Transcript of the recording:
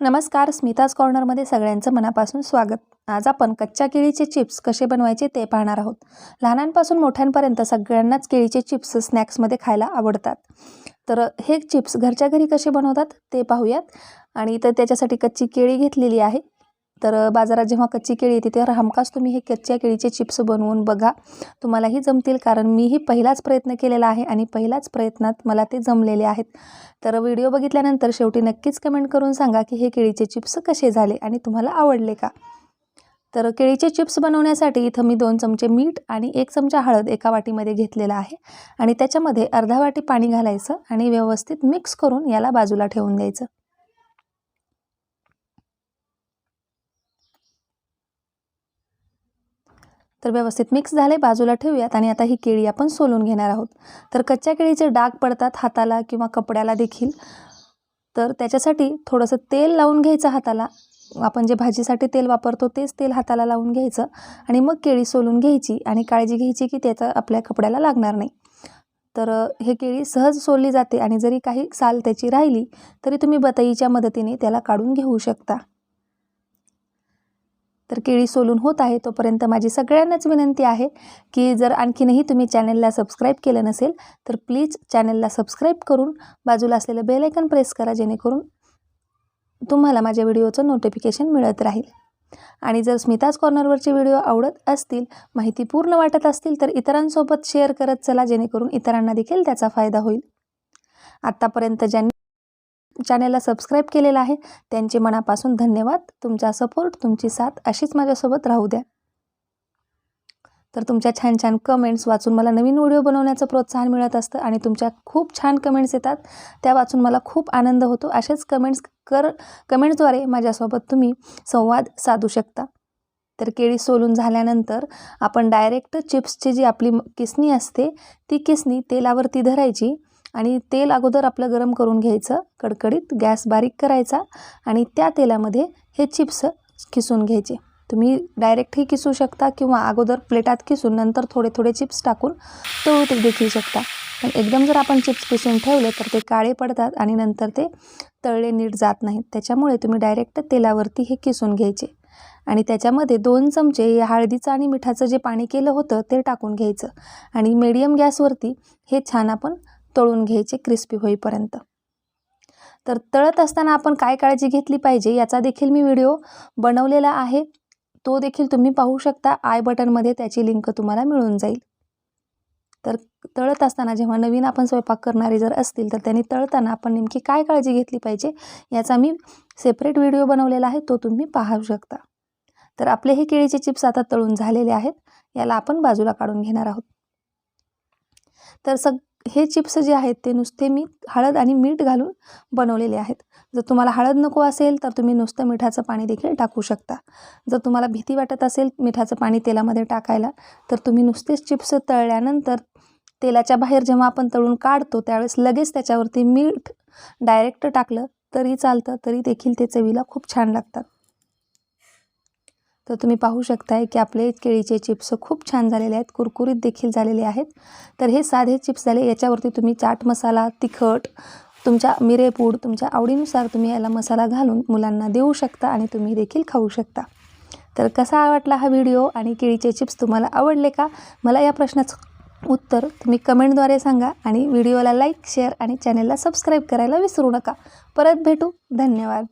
नमस्कार स्मिताज कॉर्नरमध्ये सगळ्यांचं मनापासून स्वागत. आज आपण कच्च्या केळीचे चिप्स कसे बनवायचे ते पाहणार आहोत. लहानांपासून मोठ्यांपर्यंत सगळ्यांनाच केळीचे चिप्स स्नॅक्समध्ये खायला आवडतात. तर हे चिप्स घरच्या घरी कसे बनवतात ते पाहूयात. आणि तर त्याच्यासाठी कच्ची केळी घेतलेली आहे. तर बाजारात जेव्हा कच्ची केळी येते तेव्हा हमखास तुम्ही हे कच्च्या केळीचे चिप्स बनवून बघा. तुम्हालाही जमतील कारण मीही पहिलाच प्रयत्न केलेला आहे आणि पहिल्याच प्रयत्नात मला ते जमलेले आहेत. तर व्हिडिओ बघितल्यानंतर शेवटी नक्कीच कमेंट करून सांगा की हे केळीचे चिप्स कसे झाले आणि तुम्हाला आवडले का? तर केळीचे चिप्स बनवण्यासाठी इथं मी दोन चमचे मीठ आणि एक चमचा हळद एका वाटीमध्ये घेतलेला आहे. आणि त्याच्यामध्ये अर्धा वाटी पाणी घालायचं आणि व्यवस्थित मिक्स करून याला बाजूला ठेवून द्यायचं. तर व्यवस्थित मिक्स झाले बाजूला ठेवूयात आणि आता ही केळी आपण सोलून घेणार आहोत. तर कच्च्या केळीचे डाग पडतात हाताला किंवा कपड्याला देखील. तर त्याच्यासाठी थोडंसं तेल लावून घ्यायचं हाताला. आपण जे भाजीसाठी तेल वापरतो तेच तेल हाताला लावून घ्यायचं आणि मग केळी सोलून घ्यायची आणि काळजी घ्यायची की त्याचा आपल्या कपड्याला लागणार नाही. तर हे केळी सहज सोलली जाते आणि जरी काही साल त्याची राहिली तरी तुम्ही बतईच्या मदतीने त्याला काढून घेऊ शकता. तर केळी सोलून होत आहे तोपर्यंत माझी सगळ्यांनाच विनंती आहे की जर आणखीनही तुम्ही चॅनलला सबस्क्राईब केलं नसेल तर प्लीज चॅनलला सबस्क्राईब करून बाजूला असलेलं बेलायकन प्रेस करा जेणेकरून तुम्हाला माझ्या व्हिडिओचं नोटिफिकेशन मिळत राहील. आणि जर स्मिताज कॉर्नरवरचे व्हिडिओ आवडत असतील माहिती पूर्ण वाटत असतील तर इतरांसोबत शेअर करत चला जेणेकरून इतरांना देखील त्याचा फायदा होईल. आत्तापर्यंत ज्यांनी चॅनेलला सबस्क्राईब केलेलं आहे. त्यांचे मनापासून धन्यवाद. तुमचा सपोर्ट तुमची साथ अशीच माझ्यासोबत राहू द्या. तर तुमच्या छान छान कमेंट्स वाचून मला नवीन व्हिडिओ बनवण्याचं प्रोत्साहन मिळत असतं आणि तुमच्या खूप छान कमेंट्स येतात. त्या वाचून मला खूप आनंद होतो. असेच कमेंट्स कर कमेंट्सद्वारे माझ्यासोबत तुम्ही संवाद साधू शकता. तर केळी सोलून झाल्यानंतर आपण डायरेक्ट चिप्सची जी आपली किसणी असते ती किसणी तेलावरती धरायची. आणि तेल अगोदर आपलं गरम करून घ्यायचं कडकडीत गॅस बारीक करायचा आणि त्या तेलामध्ये हे चिप्स किसून घ्यायचे. तुम्ही डायरेक्टही किसू शकता किंवा अगोदर प्लेटात किसून नंतर थोडे थोडे चिप्स टाकून तळू देखील शकता. पण एकदम जर आपण चिप्स किसून ठेवले तर ते काळे पडतात आणि नंतर ते तळले नीट जात नाहीत. त्याच्यामुळे तुम्ही डायरेक्ट तेलावरती हे किसून घ्यायचे. आणि त्याच्यामध्ये दोन चमचे हळदीचं आणि मिठाचं जे पाणी केलं होतं ते टाकून घ्यायचं. आणि मीडियम गॅसवरती हे छान आपण तळून घ्यायचे क्रिस्पी होईपर्यंत. तर तळत असताना आपण काय काळजी घेतली पाहिजे याचा देखील मी व्हिडिओ बनवलेला आहे. तो देखील तुम्ही पाहू शकता. आय बटनमध्ये त्याची लिंक तुम्हाला मिळून जाईल. तर तळत असताना जेव्हा नवीन आपण स्वयंपाक करणारे जर असतील तर त्यांनी तळताना आपण नेमकी काय काळजी घेतली पाहिजे याचा मी सेपरेट व्हिडिओ बनवलेला आहे. तो तुम्ही पाहू शकता. तर आपले हे केळीचे चिप्स आता तळून झालेले आहेत. याला आपण बाजूला काढून घेणार आहोत. तर सग हे चिप्स जे आहेत ते नुसते मी हळद आणि मीठ घालून बनवलेले आहेत. जर तुम्हाला हळद नको असेल तर तुम्ही नुसतं मिठाचं पाणी देखील टाकू शकता. जर तुम्हाला भीती वाटत असेल मिठाचं पाणी तेलामध्ये टाकायला तर तुम्ही नुसतेच चिप्स तळल्यानंतर तेलाच्या बाहेर जेव्हा आपण तळून काढतो त्यावेळेस लगेच त्याच्यावरती मीठ डायरेक्ट टाकलं तरी चालतं तरी देखील ते चवीला खूप छान लागतात. तर तुम्ही पाहू शकताय की आपले केळीचे चिप्स खूप छान झालेले आहेत कुरकुरीत देखील झालेले आहेत. तर हे साधे चिप्स झाले याच्यावरती तुम्ही चाट मसाला तिखट तुमच्या मिरेपूड तुमच्या आवडीनुसार तुम्ही याला मसाला घालून मुलांना देऊ शकता आणि तुम्ही देखील खाऊ शकता. तर कसा वाटला हा व्हिडिओ आणि केळीचे चिप्स तुम्हाला आवडले का? मला या प्रश्नाचं उत्तर तुम्ही कमेंटद्वारे सांगा आणि व्हिडिओला लाईक शेअर आणि चॅनलला सबस्क्राईब करायला विसरू नका. परत भेटू. धन्यवाद.